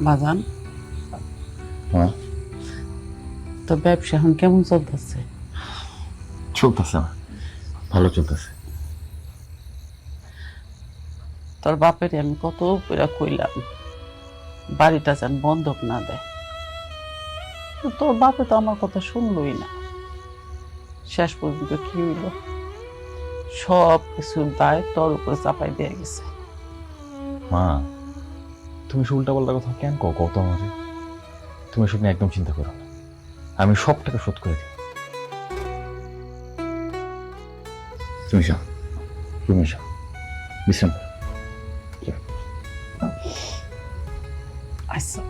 বাজান। হ্যাঁ। তো ব্যবসা এখন কেমন চলতেছে? চলতেছে না। ভালো চলতেছে। তোর বাপের আমি কত করে কইলাম বাড়িটা যেন বন্ধক না দেয়। তোর বাপে তো আমার কথা শুনলই না। শেষ পর্যন্ত কি হইল? সব কিছুর দায় তোর উপরে চাপাই দিয়ে গেছে। মা তুমি উল্টাপাল্টা কথা কেন কো কত আমারে তুমি এসব নিয়ে একদম চিন্তা করো আমি সব টাকা শোধ করে দিই। তুমি যাও। তুমি যাও। বিশ্রাম আচ্ছা।